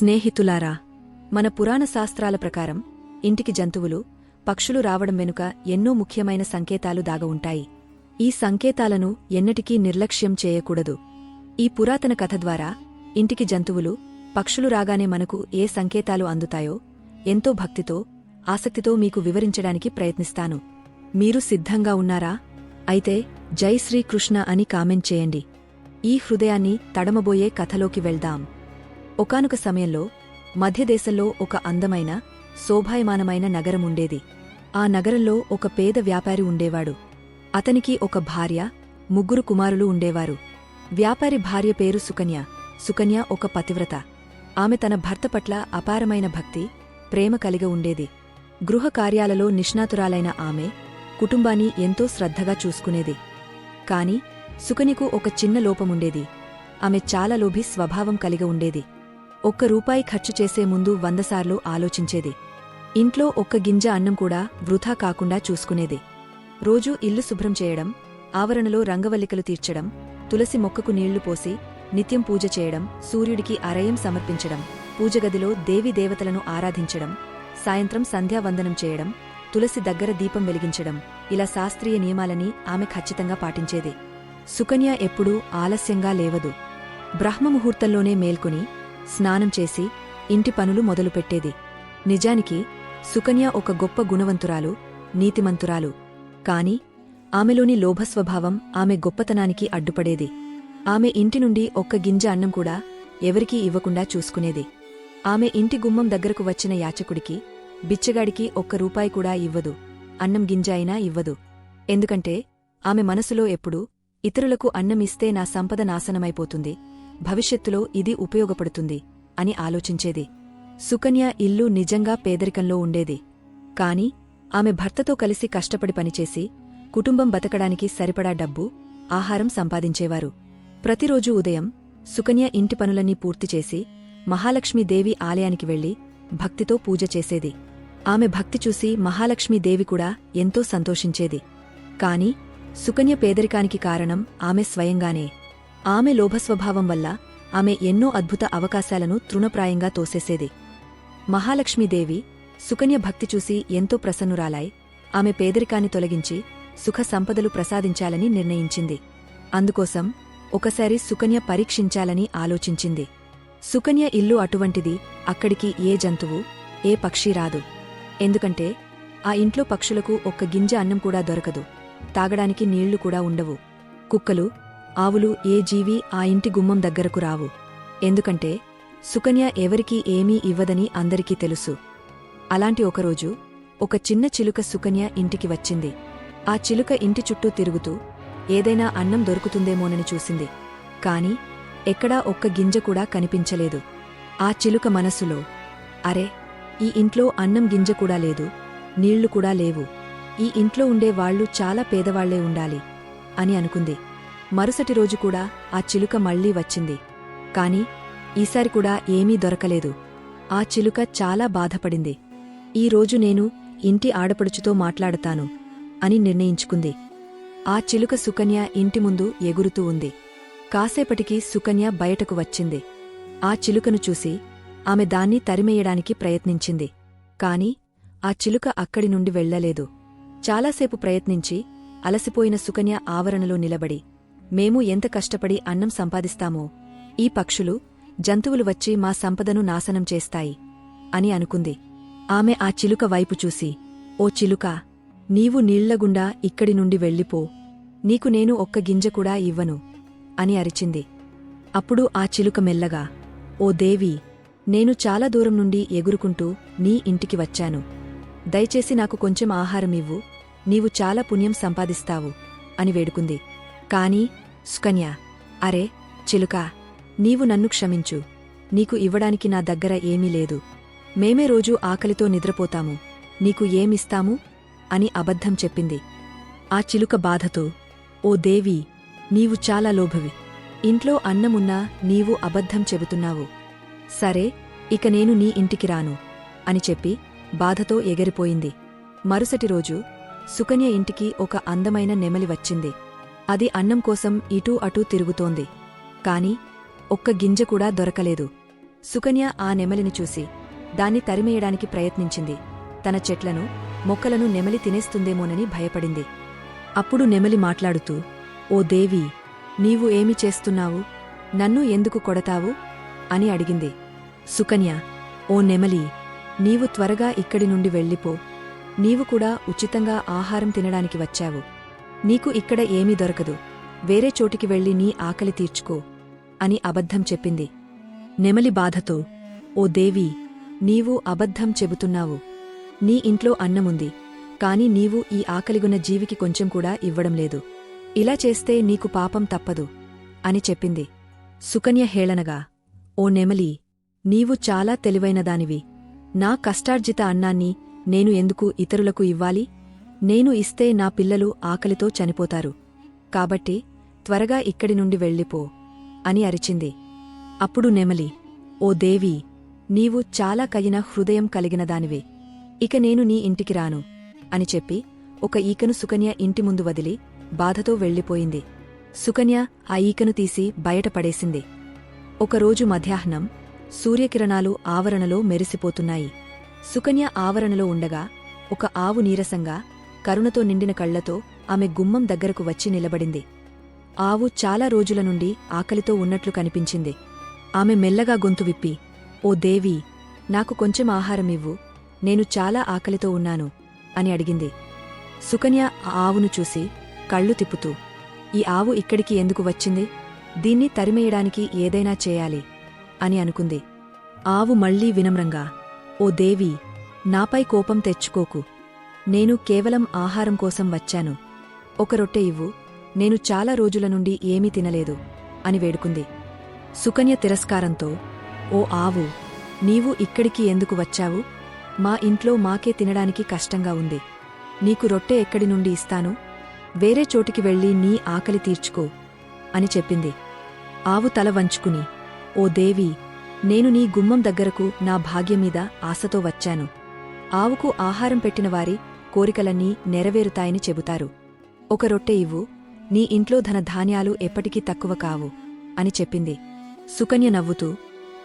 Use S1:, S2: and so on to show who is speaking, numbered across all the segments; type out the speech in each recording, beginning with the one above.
S1: స్నేహితులారా మన పురాణ శాస్త్రాల ప్రకారం ఇంటికి జంతువులు పక్షులు రావడం వెనుక ఎన్నో ముఖ్యమైన సంకేతాలు దాగవుంటాయి ఉంటాయి. ఈ సంకేతాలను ఎన్నటికీ నిర్లక్ష్యం చేయకూడదు. ఈ పురాతన కథ ద్వారా ఇంటికి జంతువులు పక్షులు రాగానే మనకు ఏ సంకేతాలు అందుతాయో ఎంతో భక్తితో ఆసక్తితో మీకు వివరించడానికి ప్రయత్నిస్తాను. మీరు సిద్ధంగా ఉన్నారా? అయితే జై శ్రీకృష్ణ అని కామెంట్ చేయండి. ఈ హృదయాన్ని తడమబోయే కథలోకి వెళ్దాం. ఒకనొక సమయంలో మధ్యదేశంలో ఒక అందమైన శోభాయమానమైన నగరముండేది ఆ నగరంలో ఒక పేద వ్యాపారి ఉండేవాడు. అతనికి ఒక భార్య ముగ్గురు కుమారులు ఉండేవారు. వ్యాపారి భార్య పేరు సుకన్య. సుకన్య ఒక పతివ్రత. ఆమె తన భర్త పట్ల అపారమైన భక్తి ప్రేమ కలిగి ఉండేది. గృహ కార్యాలలో నిష్ణాతురాలైన ఆమె కుటుంబాన్ని ఎంతో శ్రద్ధగా చూసుకునేది. కాని సుకన్యకు ఒక చిన్న లోపముండేది. ఆమె చాలా లోభి స్వభావం కలిగి ఉండేది. ఒక్క రూపాయి ఖర్చు చేసే ముందు వందసార్లు ఆలోచించేది. ఇంట్లో ఒక్క గింజ అన్నం కూడా వృధా కాకుండా చూసుకునేది. రోజూ ఇల్లు శుభ్రం చేయడం ఆవరణలో రంగవల్లికలు తీర్చడం తులసి మొక్కకు నీళ్ళు పోసి నిత్యం పూజ చేయడం సూర్యుడికి అరయం సమర్పించడం పూజగదిలో దేవతలను ఆరాధించడం సాయంత్రం సంధ్యావందనం చేయడం తులసి దగ్గర దీపం వెలిగించడం ఇలా శాస్త్రీయ నియమాలని ఆమె ఖచ్చితంగా పాటించేది. సుకన్య ఎప్పుడూ ఆలస్యంగా లేవదు. బ్రహ్మముహూర్తంలోనే మేల్కొని స్నానం చేసి ఇంటి పనులు మొదలుపెట్టేది. నిజానికి సుకన్య ఒక గొప్ప గుణవంతురాలు నీతిమంతురాలు. కాని ఆమెలోని లోభస్వభావం ఆమె గొప్పతనానికి అడ్డుపడేది. ఆమె ఇంటి నుండి ఒక్క గింజ అన్నం కూడా ఎవరికీ ఇవ్వకుండా చూసుకునేది. ఆమె ఇంటి గుమ్మం దగ్గరకు వచ్చిన యాచకుడికి బిచ్చగాడికి ఒక్క రూపాయి కూడా ఇవ్వదు. అన్నం గింజ అయినా ఇవ్వదు. ఎందుకంటే ఆమె మనసులో ఎప్పుడూ ఇతరులకు అన్నమిస్తే నా సంపద నాశనమైపోతుంది. భవిష్యత్తులో ఇది ఉపయోగపడుతుంది అని ఆలోచించేది. సుకన్య ఇల్లు నిజంగా పేదరికంలో ఉండేది. కాని ఆమె భర్తతో కలిసి కష్టపడి పనిచేసి కుటుంబం బతకడానికి సరిపడా డబ్బు ఆహారం సంపాదించేవారు. ప్రతిరోజూ ఉదయం సుకన్య ఇంటి పనులన్నీ పూర్తిచేసి మహాలక్ష్మీదేవి ఆలయానికి వెళ్ళి భక్తితో పూజ చేసేది. ఆమె భక్తి చూసి మహాలక్ష్మీదేవి కూడా ఎంతో సంతోషించేది. కాని సుకన్య పేదరికానికి కారణం ఆమె స్వయంగానే. ఆమె లోభస్వభావం వల్ల ఆమె ఎన్నో అద్భుత అవకాశాలను తృణప్రాయంగా తోసేసేది. మహాలక్ష్మీదేవి సుకన్య భక్తి చూసి ఎంతో ప్రసన్నురాలాయ్. ఆమె పేదరికాన్ని తొలగించి సుఖ సంపదలు ప్రసాదించాలని నిర్ణయించింది. అందుకోసం ఒకసారి సుకన్య పరీక్షించాలని ఆలోచించింది. సుకన్య ఇల్లు అటువంటిది అక్కడికి ఏ జంతువు ఏ పక్షి రాదు. ఎందుకంటే ఆ ఇంట్లో పక్షులకు ఒక్క గింజ అన్నం కూడా దొరకదు. తాగడానికి నీళ్ళు కూడా ఉండవు. కుక్కలు ఆవులు ఏ జీవి ఆ ఇంటి గుమ్మం దగ్గరకు రావు. ఎందుకంటే సుకన్య ఎవరికీ ఏమీ ఇవ్వదని అందరికీ తెలుసు. అలాంటి ఒకరోజు ఒక చిన్న చిలుక సుకన్య ఇంటికి వచ్చింది. ఆ చిలుక ఇంటి చుట్టూ తిరుగుతూ ఏదైనా అన్నం దొరుకుతుందేమోనని చూసింది. కాని ఎక్కడా ఒక్క గింజ కూడా కనిపించలేదు. ఆ చిలుక మనసులో అరే ఈ ఇంట్లో అన్నం గింజ కూడా లేదు నీళ్ళు కూడా లేవు. ఈ ఇంట్లో ఉండే వాళ్ళు చాలా పేదవాళ్ళే ఉండాలి అని అనుకుంది. మరుసటి రోజు కూడా ఆ చిలుక మళ్ళీ వచ్చింది. కాని ఈసారి కూడా ఏమీ దొరకలేదు. ఆ చిలుక చాలా బాధపడింది. ఈ రోజు నేను ఇంటి ఆడపడుచుతో మాట్లాడతాను అని నిర్ణయించుకుంది. ఆ చిలుక సుకన్య ఇంటి ముందు ఎగురుతూ ఉంది. కాసేపటికి సుకన్య బయటకు వచ్చింది. ఆ చిలుకను చూసి ఆమె దాన్ని తరిమేయడానికి ప్రయత్నించింది. కాని ఆ చిలుక అక్కడి నుండి వెళ్ళలేదు చాలాసేపు ప్రయత్నించి అలసిపోయిన సుకన్య ఆవరణలో నిలబడి మేము ఎంత కష్టపడి అన్నం సంపాదిస్తామో ఈ పక్షులు జంతువులు వచ్చి మా సంపదను నాశనం చేస్తాయి అని అనుకుంది. ఆమె ఆ చిలుక వైపు చూసి ఓ చిలుక నీవు నీళ్ళగుండా ఇక్కడి నుండి వెళ్ళిపో. నీకు నేను ఒక్క గింజ కూడా ఇవ్వను అని అరిచింది. అప్పుడు ఆ చిలుక మెల్లగా ఓ దేవి నేను చాలా దూరం నుండి ఎగురుకుంటూ నీ ఇంటికి వచ్చాను. దయచేసి నాకు కొంచెం ఆహారం ఇవ్వు. నీవు చాలా పుణ్యం సంపాదిస్తావు అని వేడుకుంది. కాని సుకన్య అరే చిలుక నీవు నన్ను క్షమించు. నీకు ఇవ్వడానికి నా దగ్గర ఏమీ లేదు. మేమే రోజూ ఆకలితో నిద్రపోతాము. నీకు ఏమిస్తాము? అని అబద్ధం చెప్పింది. ఆ చిలుక బాధతో ఓ దేవి నీవు చాలా లోభవి. ఇంట్లో అన్నమున్నా నీవు అబద్ధం చెబుతున్నావు. సరే ఇక నేను నీ ఇంటికి రాను అని చెప్పి బాధతో ఎగిరిపోయింది. మరుసటి రోజు సుకన్య ఇంటికి ఒక అందమైన నెమలి వచ్చింది. అది అన్నం కోసం ఇటూ అటూ తిరుగుతోంది. కాని ఒక్క గింజ కూడా దొరకలేదు. సుకన్య ఆ నెమలిని చూసి దాన్ని తరిమేయడానికి ప్రయత్నించింది. తన చెట్లను మొక్కలను నెమలి తినేస్తుందేమోనని భయపడింది. అప్పుడు నెమలి మాట్లాడుతూ ఓ దేవి నీవు ఏమి చేస్తున్నావు? నన్ను ఎందుకు కొడతావు? అని అడిగింది. సుకన్య ఓ నెమలి నీవు త్వరగా ఇక్కడి నుండి వెళ్ళిపో. నీవు కూడా ఉచితంగా ఆహారం తినడానికి వచ్చావు. నీకు ఇక్కడ ఏమీ దొరకదు. వేరే చోటికి వెళ్ళి నీ ఆకలి తీర్చుకో అని అబద్ధం చెప్పింది. నెమలి బాధతో ఓ దేవి నీవు అబద్ధం చెబుతున్నావు. నీ ఇంట్లో అన్నముంది కాని నీవు ఈ ఆకలిగున్న జీవికి కొంచెం కూడా ఇవ్వడం లేదు. ఇలా చేస్తే నీకు పాపం తప్పదు అని చెప్పింది. సుకన్య హేళనగా ఓ నెమలి నీవు చాలా తెలివైనదానివి నా కష్టార్జిత అన్నాన్ని నేను ఎందుకు ఇతరులకు ఇవ్వాలి? నేను ఇస్తే నా పిల్లలు ఆకలితో చనిపోతారు. కాబట్టి త్వరగా ఇక్కడి నుండి వెళ్ళిపో అని అరిచింది. అప్పుడు నెమలి ఓ దేవి నీవు చాలా కయిన హృదయం కలిగినదానివే ఇక నేను నీ ఇంటికి రాను అని చెప్పి ఒక ఈకను సుకన్య ఇంటి ముందు వదిలి బాధతో వెళ్ళిపోయింది. సుకన్య ఆ ఈకను తీసి బయటపడేసింది ఒకరోజు మధ్యాహ్నం సూర్యకిరణాలు ఆవరణలో మెరిసిపోతున్నాయి. సుకన్య ఆవరణలో ఉండగా ఒక ఆవు నీరసంగా కరుణతో నిండిన కళ్ళతో ఆమె గుమ్మం దగ్గరకు వచ్చి నిలబడింది. ఆవు చాలా రోజుల నుండి ఆకలితో ఉన్నట్లు కనిపించింది. ఆమె మెల్లగా గొంతు విప్పి ఓ దేవి నాకు కొంచెం ఆహారమివ్వు నేను చాలా ఆకలితో ఉన్నాను అని అడిగింది. సుకన్య ఆ ఆవును చూసి కళ్ళు తిప్పుతూ ఈ ఆవు ఇక్కడికి ఎందుకు వచ్చింది? దీన్ని తరిమేయడానికి ఏదైనా చేయాలి అని అనుకుంది. ఆవు మళ్ళీ వినమ్రంగా ఓ దేవి నాపై కోపం తెచ్చుకోకు నేను కేవలం ఆహారం కోసం వచ్చాను. ఒక రొట్టె ఇవ్వు నేను చాలా రోజుల నుండి ఏమీ తినలేదు అని వేడుకుంది. సుకన్య తిరస్కారంతో ఓ ఆవు నీవు ఇక్కడికి ఎందుకు వచ్చావు? మా ఇంట్లో మాకే తినడానికి కష్టంగా ఉంది. నీకు రొట్టె ఎక్కడి నుండి ఇస్తాను? వేరే చోటికి వెళ్ళి నీ ఆకలి తీర్చుకో అని చెప్పింది. ఆవు తల వంచుకుని ఓ దేవి నేను నీ గుమ్మం దగ్గరకు నా భాగ్యమీద ఆశతో వచ్చాను. ఆవుకు ఆహారం పెట్టిన వారి కోరికలన్నీ నెరవేరుతాయని చెబుతారు. ఒక రొట్టె ఇవ్వు నీ ఇంట్లో ధన ధాన్యాలు ఎప్పటికీ తక్కువ కావు అని చెప్పింది. సుకన్య నవ్వుతూ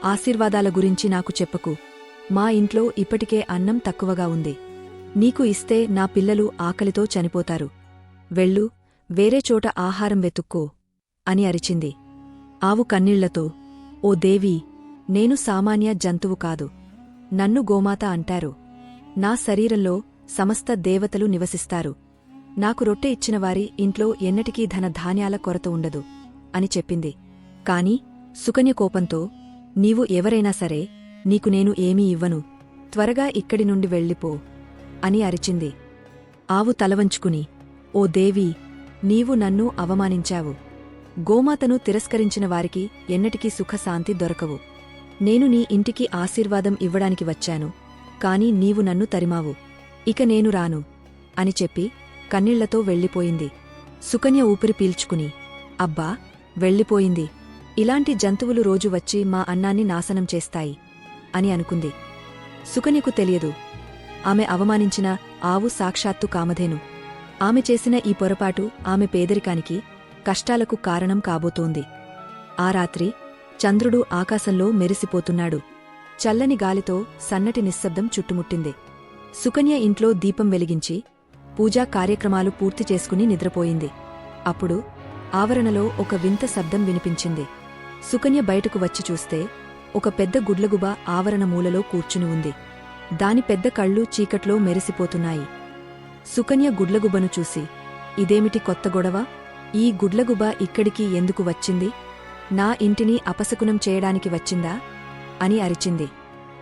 S1: ఆశీర్వాదాల గురించి నాకు చెప్పకు. మా ఇంట్లో ఇప్పటికే అన్నం తక్కువగా ఉంది. నీకు ఇస్తే నా పిల్లలు ఆకలితో చనిపోతారు. వెళ్ళు వేరే చోట ఆహారం వెతుక్కో అని అరిచింది. ఆవు కన్నీళ్ళతో ఓ దేవి నేను సామాన్య జంతువు కాదు. నన్ను గోమాత అంటారు. నా శరీరంలో సమస్త దేవతలు నివసిస్తారు. నాకు రొట్టె ఇచ్చినవారి ఇంట్లో ఎన్నటికీ ధన ధాన్యాల కొరత ఉండదు అని చెప్పింది. కాని సుకన్య కోపంతో నీవు ఎవరైనా సరే నీకు నేను ఏమీ ఇవ్వను త్వరగా ఇక్కడి నుండి వెళ్ళిపో అని అరిచింది. ఆవు తలవంచుకుని ఓ దేవి నీవు నన్ను అవమానించావు. గోమాతను తిరస్కరించిన వారికి ఎన్నటికీ సుఖశాంతి దొరకవు. నేను నీ ఇంటికి ఆశీర్వాదం ఇవ్వడానికి వచ్చాను కాని నీవు నన్ను తరిమావు. ఇక నేను రాను అని చెప్పి కన్నీళ్ళతో వెళ్ళిపోయింది. సుకన్య ఊపిరి పీల్చుకుని అబ్బా వెళ్ళిపోయింది. ఇలాంటి జంతువులు రోజు వచ్చి మా అన్నాన్ని నాశనం చేస్తాయి అని అనుకుంది. సుకన్యకు తెలియదు. ఆమె అవమానించిన ఆవు సాక్షాత్తు కామధేను. ఆమె చేసిన ఈ పొరపాటు ఆమె పేదరికానికి కష్టాలకు కారణం కాబోతోంది. ఆ రాత్రి చంద్రుడు ఆకాశంలో మెరిసిపోతున్నాడు. చల్లని గాలితో సన్నటి నిశ్శబ్దం చుట్టుముట్టింది. సుకన్య ఇంట్లో దీపం వెలిగించి పూజా కార్యక్రమాలు పూర్తి చేసుకుని నిద్రపోయింది. అప్పుడు ఆవరణలో ఒక వింత శబ్దం వినిపించింది. సుకన్య బయటకు వచ్చి చూస్తే ఒక పెద్ద గుడ్లగుబ ఆవరణ మూలలో కూర్చుని ఉంది. దాని పెద్ద కళ్ళు చీకట్లో మెరిసిపోతున్నాయి. సుకన్య గుడ్లగుబను చూసి ఇదేమిటి కొత్త గొడవ? ఈ గుడ్లగుబ ఇక్కడికి ఎందుకు వచ్చింది? నా ఇంటిని అపశకునం చేయడానికి వచ్చిందా? అని అరిచింది.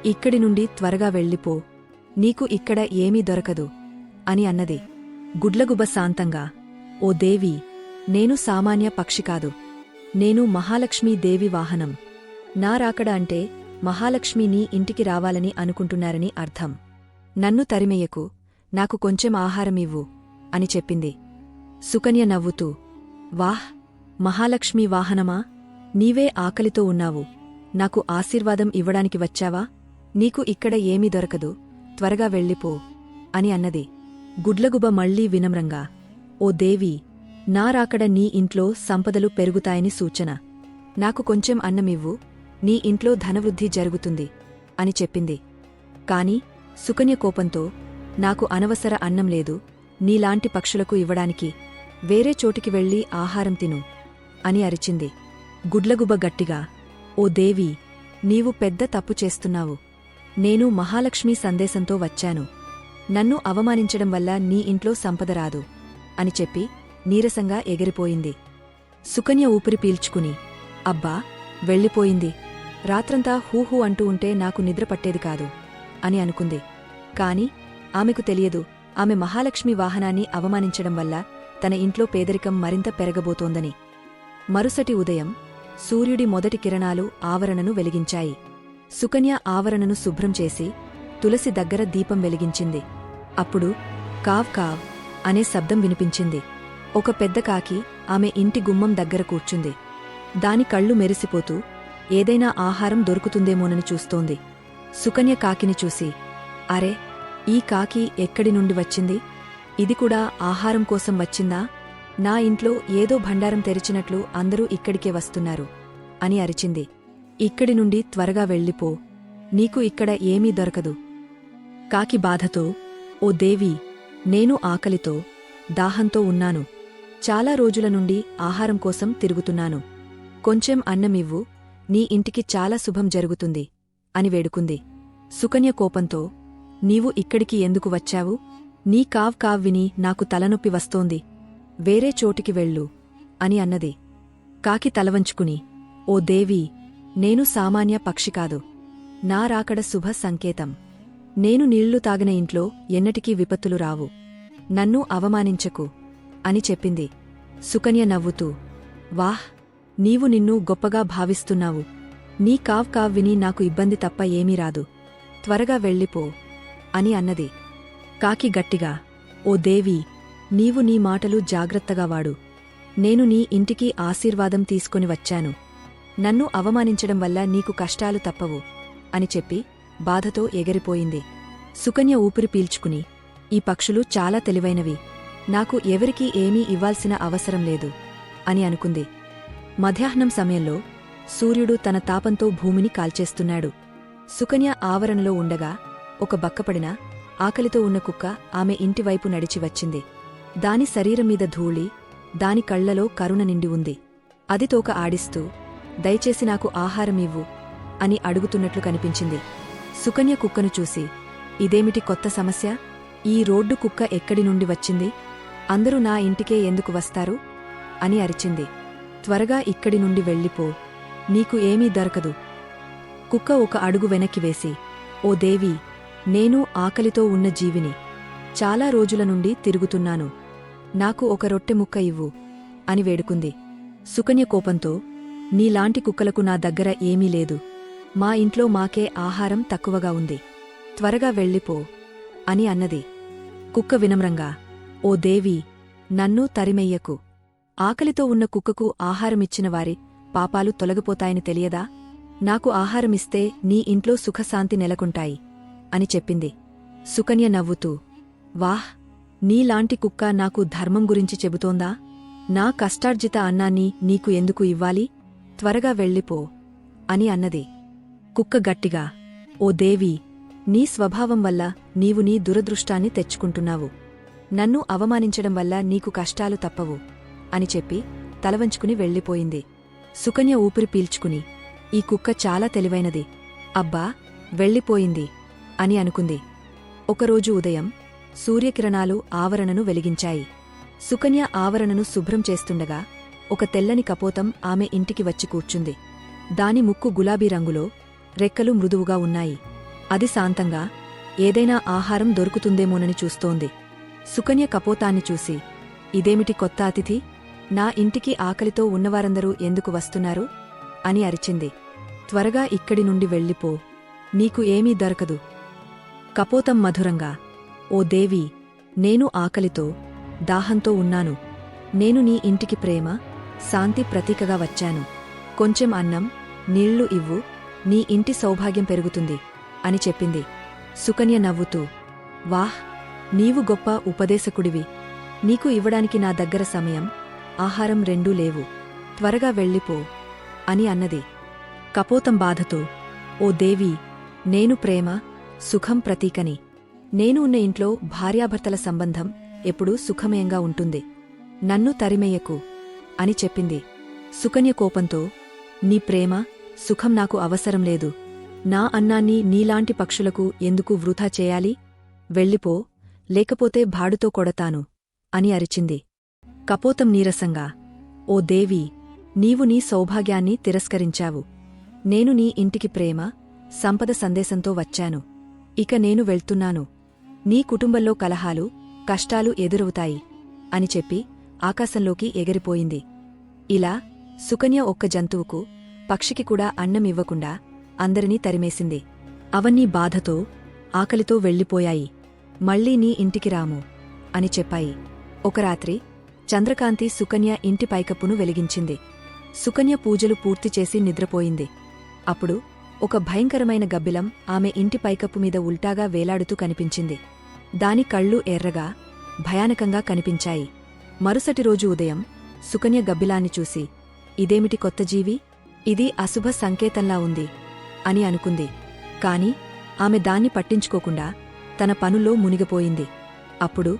S1: ఇక్కడి నుండి త్వరగా వెళ్ళిపో. నీకు ఇక్కడ ఏమీ దొరకదు అని అన్నది. గుడ్లగుబ శాంతంగా ఓ దేవి నేను సామాన్య పక్షి కాదు. నేను మహాలక్ష్మీ దేవి వాహనం. నా రాకడ అంటే మహాలక్ష్మి నీ ఇంటికి రావాలని అనుకుంటున్నారని అర్థం. నన్ను తరిమెయ్యకు నాకు కొంచెం ఆహారమివ్వు అని చెప్పింది. సుకన్య నవ్వుతూ వాహ్ మహాలక్ష్మి వాహనమా? నీవే ఆకలితో ఉన్నావు. నాకు ఆశీర్వాదం ఇవ్వడానికి వచ్చావా? నీకు ఇక్కడ ఏమీ దొరకదు. త్వరగా వెళ్ళిపో అని అన్నది. గుడ్లగుబ మళ్ళీ వినమ్రంగా ఓ దేవి నా రాకడ నీ ఇంట్లో సంపదలు పెరుగుతాయని సూచన. నాకు కొంచెం అన్నమివ్వు నీ ఇంట్లో ధనవృద్ధి జరుగుతుంది అని చెప్పింది. కాని సుకన్య కోపంతో నాకు అనవసర అన్నం లేదు నీలాంటి పక్షులకు ఇవ్వడానికి వేరే చోటికి వెళ్ళి ఆహారం తిను అని అరిచింది. గుడ్లగుబ గట్టిగా ఓ దేవి నీవు పెద్ద తప్పు చేస్తున్నావు. నేను మహాలక్ష్మి సందేశంతో వచ్చాను. నన్ను అవమానించడం వల్ల నీ ఇంట్లో సంపద రాదు అని చెప్పి నీరసంగా ఎగిరిపోయింది. సుకన్య ఊపిరి పీల్చుకుని అబ్బా వెళ్ళిపోయింది. రాత్రంతా హూహూ అంటూ ఉంటే నాకు నిద్ర పట్టేది కాదు అని అనుకుంది. కాని ఆమెకు తెలియదు ఆమె మహాలక్ష్మి వాహనాన్ని అవమానించడం వల్ల తన ఇంట్లో పేదరికం మరింత పెరగబోతోందని. మరుసటి ఉదయం సూర్యుడి మొదటి కిరణాలు ఆవరణను వెలిగించాయి. సుకన్య ఆవరణను శుభ్రం చేసి తులసి దగ్గర దీపం వెలిగించింది. అప్పుడు కావ్ కావ్ అనే శబ్దం వినిపించింది. ఒక పెద్ద కాకి ఆమె ఇంటి గుమ్మం దగ్గర కూర్చుంది. దాని కళ్ళు మెరిసిపోతూ ఏదైనా ఆహారం దొరుకుతుందేమోనని చూస్తోంది. సుకన్య కాకిని చూసి అరే ఈ కాకి ఎక్కడి నుండి వచ్చింది? ఇది కూడా ఆహారం కోసం వచ్చిందా? నా ఇంట్లో ఏదో భండారం తెరిచినట్లు అందరూ ఇక్కడికే వస్తున్నారు అని అరిచింది. ఇక్కడి నుండి త్వరగా వెళ్ళిపో. నీకు ఇక్కడ ఏమీ దొరకదు. కాకి బాధతో ఓ దేవి నేను ఆకలితో దాహంతో ఉన్నాను. చాలా రోజుల నుండి ఆహారం కోసం తిరుగుతున్నాను. కొంచెం అన్నమివ్వు నీ ఇంటికి చాలా శుభం జరుగుతుంది అని వేడుకుంది. సుకన్య కోపంతో నీవు ఇక్కడికి ఎందుకు వచ్చావు? నీ కావ్ కావ్ విని నాకు తలనొప్పి వస్తోంది. వేరే చోటికి వెళ్ళు అని అన్నది. కాకి తలవంచుకుని ఓ దేవీ నేను సామాన్య పక్షి కాదు. నా రాకడ శుభ సంకేతం. నేను నీళ్ళు తాగిన ఇంట్లో ఎన్నటికీ విపత్తులు రావు. నన్ను అవమానించకు అని చెప్పింది. సుకన్య నవ్వుతూ వాహ్! నీవు నిన్ను గొప్పగా భావిస్తున్నావు. నీ కావ్ కావ్ విని నాకు ఇబ్బంది తప్ప ఏమీ రాదు. త్వరగా వెళ్ళిపో అని అన్నది. కాకి గట్టిగా ఓ దేవి! నీవు నీ మాటలు జాగ్రత్తగా వాడు. నేను నీ ఇంటికి ఆశీర్వాదం తీసుకొని వచ్చాను. నన్ను అవమానించడం వల్ల నీకు కష్టాలు తప్పవు అని చెప్పి బాధతో ఎగిరిపోయింది. సుకన్య ఊపిరి పీల్చుకుని ఈ పక్షులు చాలా తెలివైనవి నాకు ఎవరికీ ఏమీ ఇవ్వాల్సిన అవసరం లేదు అని అనుకుంది. మధ్యాహ్నం సమయంలో సూర్యుడు తన తాపంతో భూమిని కాల్చేస్తున్నాడు. సుకన్య ఆవరణలో ఉండగా ఒక బక్కపడిన ఆకలితో ఉన్న కుక్క ఆమె ఇంటివైపు నడిచి వచ్చింది. దాని శరీరం మీద ధూళి దాని కళ్ళలో కరుణ నిండి ఉంది. అది తోక ఆడిస్తూ దయచేసి నాకు ఆహారం ఇవ్వు అని అడుగుతున్నట్లు కనిపించింది. సుకన్య కుక్కను చూసి ఇదేమిటి కొత్త సమస్య? ఈ రోడ్డు కుక్క ఎక్కడి నుండి వచ్చింది? అందరూ నా ఇంటికే ఎందుకు వస్తారు? అని అరిచింది. త్వరగా ఇక్కడి నుండి వెళ్ళిపో. నీకు ఏమీ దొరకదు. కుక్క ఒక అడుగు వెనక్కి వేసి ఓ దేవి నేను ఆకలితో ఉన్న జీవిని చాలా రోజుల నుండి తిరుగుతున్నాను. నాకు ఒక రొట్టె ముక్క ఇవ్వు అని వేడుకుంది. సుకన్య కోపంతో నీలాంటి కుక్కలకు నా దగ్గర ఏమీ లేదు. మా ఇంట్లో మాకే ఆహారం తక్కువగా ఉంది. త్వరగా వెళ్ళిపో అని అన్నది. కుక్క వినమ్రంగా ఓ దేవి నన్ను తరిమెయ్యకు. ఆకలితో ఉన్న కుక్కకు ఆహారమిచ్చిన వారి పాపాలు తొలగిపోతాయని తెలియదా? నాకు ఆహారమిస్తే నీ ఇంట్లో సుఖశాంతి నెలకొంటాయి అని చెప్పింది. సుకన్య నవ్వుతూ వాహ్ నీలాంటి కుక్క నాకు ధర్మం గురించి చెబుతోందా? నా కష్టార్జిత అన్నాన్ని నీకు ఎందుకు ఇవ్వాలి? త్వరగా వెళ్ళిపో అని అన్నది. కుక్క గట్టిగా ఓ దేవి నీ స్వభావం వల్ల నీవు నీ దురదృష్టాన్ని తెచ్చుకుంటున్నావు. నన్ను అవమానించడం వల్ల నీకు కష్టాలు తప్పవు అని చెప్పి తలవంచుకుని వెళ్ళిపోయింది. సుకన్య ఊపిరి పీల్చుకుని ఈ కుక్క చాలా తెలివైనది. అబ్బా వెళ్ళిపోయింది అని అనుకుంది. ఒకరోజు ఉదయం సూర్యకిరణాలు ఆవరణను వెలిగించాయి. సుకన్య ఆవరణను శుభ్రం చేస్తుండగా ఒక తెల్లని కపోతం ఆమె ఇంటికి వచ్చి కూర్చుంది. దాని ముక్కు గులాబీ రంగులో రెక్కలు మృదువుగా ఉన్నాయి. అది శాంతంగా ఏదైనా ఆహారం దొరుకుతుందేమోనని చూస్తోంది. సుకన్య కపోతాన్ని చూసి ఇదేమిటి కొత్త అతిథి? నా ఇంటికి ఆకలితో ఉన్నవారందరూ ఎందుకు వస్తున్నారు? అని అరిచింది. త్వరగా ఇక్కడి నుండి వెళ్ళిపో. నీకు ఏమీ దొరకదు. కపోతం మధురంగా ఓ దేవి నేను ఆకలితో దాహంతో ఉన్నాను. నేను నీ ఇంటికి ప్రేమ శాంతి ప్రతీకగా వచ్చాను. కొంచెం అన్నం నీళ్ళు ఇవ్వు నీ ఇంటి సౌభాగ్యం పెరుగుతుంది అని చెప్పింది. సుకన్య నవ్వుతూ వాహ్ నీవు గొప్ప ఉపదేశకుడివి. నీకు ఇవ్వడానికి నా దగ్గర సమయం ఆహారం రెండూ లేవు. త్వరగా వెళ్ళిపో అని అన్నది. కపోతం బాధతో ఓ దేవి నేను ప్రేమ సుఖం ప్రతీకని. నేను ఉన్న ఇంట్లో భార్యాభర్తల సంబంధం ఎప్పుడూ సుఖమయంగా ఉంటుంది. నన్ను తరిమెయ్యకు అని చెప్పింది. సుకన్య కోపంతో నీ ప్రేమ సుఖం నాకు అవసరం లేదు. నా అన్నాన్ని నీలాంటి పక్షులకు ఎందుకు వృథా చేయాలి? వెళ్ళిపో లేకపోతే భాడుతో కొడతాను అని అరిచింది. కపోతం నీరసంగా ఓ దేవి నీవు నీ సౌభాగ్యాన్ని తిరస్కరించావు. నేను నీ ఇంటికి ప్రేమ సంపద సందేశంతో వచ్చాను. ఇక నేను వెళ్తున్నాను. నీ కుటుంబంలో కలహాలు కష్టాలు ఎదురవుతాయి అని చెప్పి ఆకాశంలోకి ఎగిరిపోయింది. ఇలా సుకన్య ఒక్క జంతువుకు పక్షికి కూడా అన్నం ఇవ్వకుండా అందరినీ తరిమేసింది. అవన్నీ బాధతో ఆకలితో వెళ్ళిపోయాయి. మళ్ళీ నీ ఇంటికి రాము అని చెప్పాయి. ఒక రాత్రి చంద్రకాంతి సుకన్య ఇంటి పైకప్పును వెలిగించింది. సుకన్య పూజలు పూర్తి చేసి నిద్రపోయింది. అప్పుడు ఒక భయంకరమైన గబ్బిలం ఆమె ఇంటి పైకప్పు మీద ఉల్టాగా వేలాడుతూ కనిపించింది. దాని కళ్ళు ఎర్రగా భయానకంగా కనిపించాయి. మరుసటి రోజు ఉదయం సుకన్య గబ్బిలాన్ని చూసి ఇదేమిటి కొత్త జీవి? ఇది అశుభ సంకేతంలా ఉంది అని అనుకుంది. కాని ఆమె దాన్ని పట్టించుకోకుండా తన పనుల్లో మునిగిపోయింది. అప్పుడు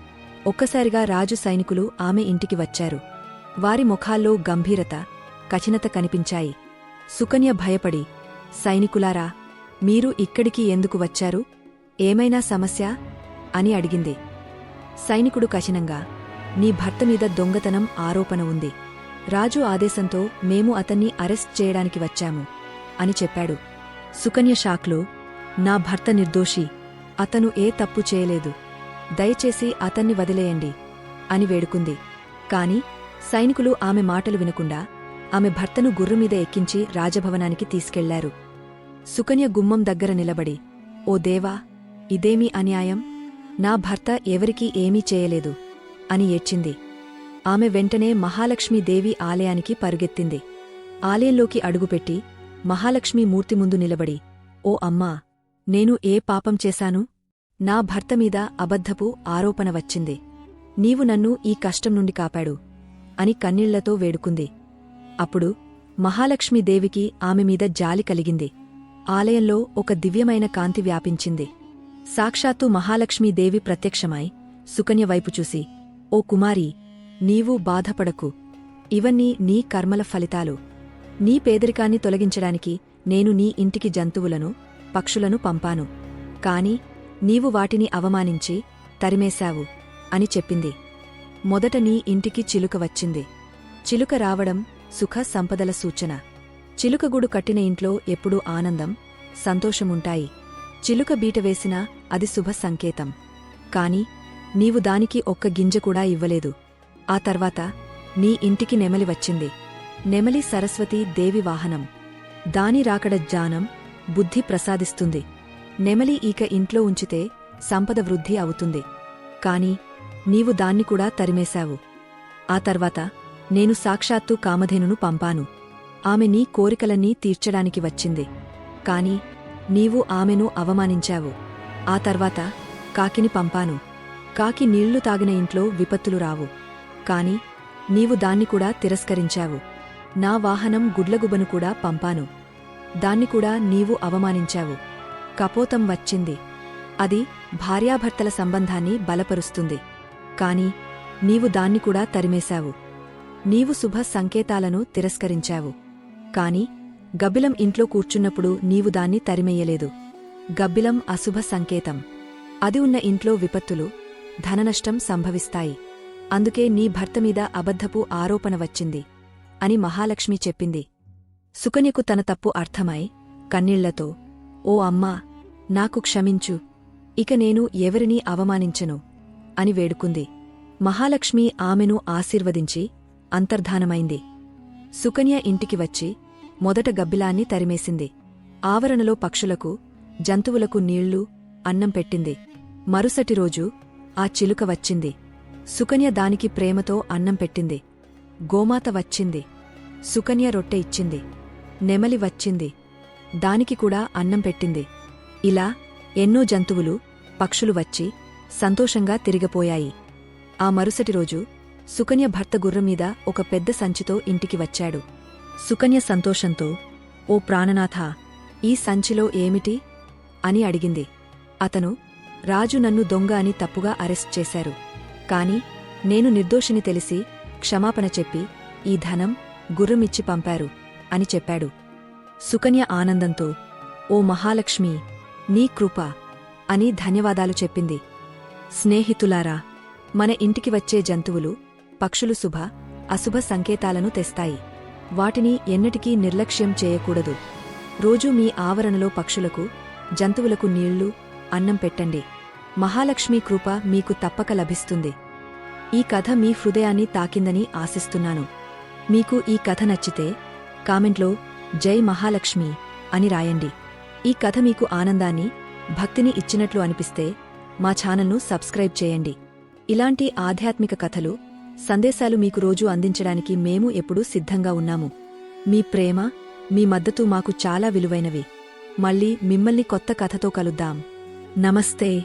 S1: ఒక్కసారిగా రాజు సైనికులు ఆమె ఇంటికి వచ్చారు. వారి ముఖాల్లో గంభీరత కఠినత కనిపించాయి. సుకన్య భయపడి సైనికులారా మీరు ఇక్కడికి ఎందుకు వచ్చారు? ఏమైనా సమస్య? అని అడిగింది. సైనికుడు కఠినంగా నీ భర్త మీద దొంగతనం ఆరోపణ ఉంది. రాజు ఆదేశంతో మేము అతన్ని అరెస్ట్ చేయడానికి వచ్చాము అని చెప్పాడు. సుకన్య షాక్లో నా భర్త నిర్దోషి అతను ఏ తప్పు చేయలేదు. దయచేసి అతన్ని వదిలేయండి అని వేడుకుంది. కాని సైనికులు ఆమె మాటలు వినకుండా ఆమె భర్తను గుర్రమీద ఎక్కించి రాజభవనానికి తీసుకెళ్ళారు. సుకన్య గుమ్మం దగ్గర నిలబడి ఓ దేవా ఇదేమీ అన్యాయం? నా భర్త ఎవరికీ ఏమీ చేయలేదు. అని ఏడ్చింది. ఆమె వెంటనే మహాలక్ష్మీదేవి ఆలయానికి పరుగెత్తింది. ఆలయంలోకి అడుగుపెట్టి మహాలక్ష్మీ మూర్తి ముందు నిలబడి ఓ అమ్మా నేను ఏ పాపం చేశాను? నా భర్త మీద అబద్ధపు ఆరోపణ వచ్చింది. నీవు నన్ను ఈ కష్టం నుండి కాపాడు అని కన్నీళ్ళతో వేడుకుంది. అప్పుడు మహాలక్ష్మీదేవికి ఆమె మీద జాలి కలిగింది. ఆలయంలో ఒక దివ్యమైన కాంతి వ్యాపించింది. సాక్షాత్తు మహాలక్ష్మీదేవి ప్రత్యక్షమై సుకన్య వైపు చూసి ఓ కుమారి నీవు బాధపడకు. ఇవన్నీ నీ కర్మల ఫలితాలు. నీ పేదరికాన్ని తొలగించడానికి నేను నీ ఇంటికి జంతువులను పక్షులను పంపాను. కాని నీవు వాటిని అవమానించి తరిమేశావు అని చెప్పింది. మొదట నీ ఇంటికి చిలుక వచ్చింది. చిలుక రావడం సుఖ సంపదల సూచన. చిలుకగూడు కట్టిన ఇంట్లో ఎప్పుడూ ఆనందం సంతోషముంటాయి. చిలుక బీట వేసినా అది శుభ సంకేతం. కాని నీవు దానికి ఒక్క గింజ కూడా ఇవ్వలేదు. ఆ తర్వాత నీ ఇంటికి నెమలి వచ్చింది. నెమలి సరస్వతి దేవి వాహనం. దాని రాకడ జ్ఞానం బుద్ధి ప్రసాదిస్తుంది. నెమలి ఈక ఇంట్లో ఉంచితే సంపద వృద్ధి అవుతుంది. కాని నీవు దాన్ని కూడా తరిమేశావు. ఆ తర్వాత నేను సాక్షాత్తు కామధేనును పంపాను. ఆమె నీ కోరికలన్నీ తీర్చడానికి వచ్చింది. కాని నీవు ఆమెను అవమానించావు. ఆ తర్వాత కాకిని పంపాను. కాకి నీళ్ళు తాగిన ఇంట్లో విపత్తులు రావు. కాని నీవు దాన్ని కూడా తిరస్కరించావు. నా వాహనం గుడ్లగుబను కూడా పంపాను. దాన్ని కూడా నీవు అవమానించావు. కపోతం వచ్చింది. అది భార్యాభర్తల సంబంధాన్ని బలపరుస్తుంది. కాని నీవు దాన్ని కూడా తరిమేశావు. నీవు శుభ సంకేతాలను తిరస్కరించావు. కాని గబ్బిలం ఇంట్లో కూర్చున్నప్పుడు నీవు దాన్ని తరిమెయ్యలేదు గబ్బిలం అశుభ సంకేతం. అది ఉన్న ఇంట్లో విపత్తులు ధననష్టం సంభవిస్తాయి. అందుకే నీ భర్త మీద అబద్ధపు ఆరోపణ వచ్చింది అని మహాలక్ష్మి చెప్పింది. సుకన్యకు తన తప్పు అర్థమై కన్నీళ్ళతో ఓ అమ్మా నాకు క్షమించు. ఇక నేను ఎవరినీ అవమానించను? అని వేడుకుంది. మహాలక్ష్మి ఆమెను ఆశీర్వదించి అంతర్ధానమైంది. సుకన్య ఇంటికి వచ్చి మొదట గబ్బిలాన్ని తరిమేసింది. ఆవరణలో పక్షులకు జంతువులకు నీళ్ళు అన్నం పెట్టింది. మరుసటి రోజు ఆ చిలుక వచ్చింది. సుకన్య దానికి ప్రేమతో అన్నం పెట్టింది. గోమాత వచ్చింది. సుకన్య రొట్టె ఇచ్చింది. నెమలి వచ్చింది. దానికి కూడా అన్నం పెట్టింది. ఇలా ఎన్నో జంతువులు పక్షులు వచ్చి సంతోషంగా తిరిగిపోయాయి. ఆ మరుసటి రోజు సుకన్య భర్త గుర్రమీద ఒక పెద్ద సంచితో ఇంటికి వచ్చాడు. సుకన్య సంతోషంతో ఓ ప్రాణనాథ ఈ సంచిలో ఏమిటి? అని అడిగింది. అతను రాజు నన్ను దొంగ అని తప్పుగా అరెస్ట్ చేశారు. కాని నేను నిర్దోషిని తెలిసి క్షమాపణ చెప్పి ఈ ధనం గుర్రమిచ్చి పంపారు అని చెప్పాడు. సుకన్య ఆనందంతో ఓ మహాలక్ష్మి నీ కృప అని ధన్యవాదాలు చెప్పింది. స్నేహితులారా మన ఇంటికి వచ్చే జంతువులు పక్షులు శుభ అశుభ సంకేతాలను తెస్తాయి. వాటిని ఎన్నటికీ నిర్లక్ష్యం చేయకూడదు. రోజూ మీ ఆవరణలో పక్షులకు జంతువులకు నీళ్ళు అన్నం పెట్టండి. మహాలక్ష్మి కృప మీకు తప్పక లభిస్తుంది. ఈ కథ మీ హృదయాన్ని తాకిందని ఆశిస్తున్నాను. మీకు ఈ కథ నచ్చితే కామెంట్లో జై మహాలక్ష్మి అని రాయండి. ఈ కథ మీకు ఆనందాన్ని భక్తిని ఇచ్చినట్లు అనిపిస్తే మా ఛానల్ను సబ్స్క్రైబ్ చేయండి. ఇలాంటి ఆధ్యాత్మిక కథలు సందేశాలు మీకు రోజు అందించడానికి మేము ఎప్పుడూ సిద్ధంగా ఉన్నాము. మీ ప్రేమ మీ మద్దతు మాకు చాలా విలువైనవి. మళ్ళీ మిమ్మల్ని కొత్త కథతో కలుద్దాం. నమస్తే!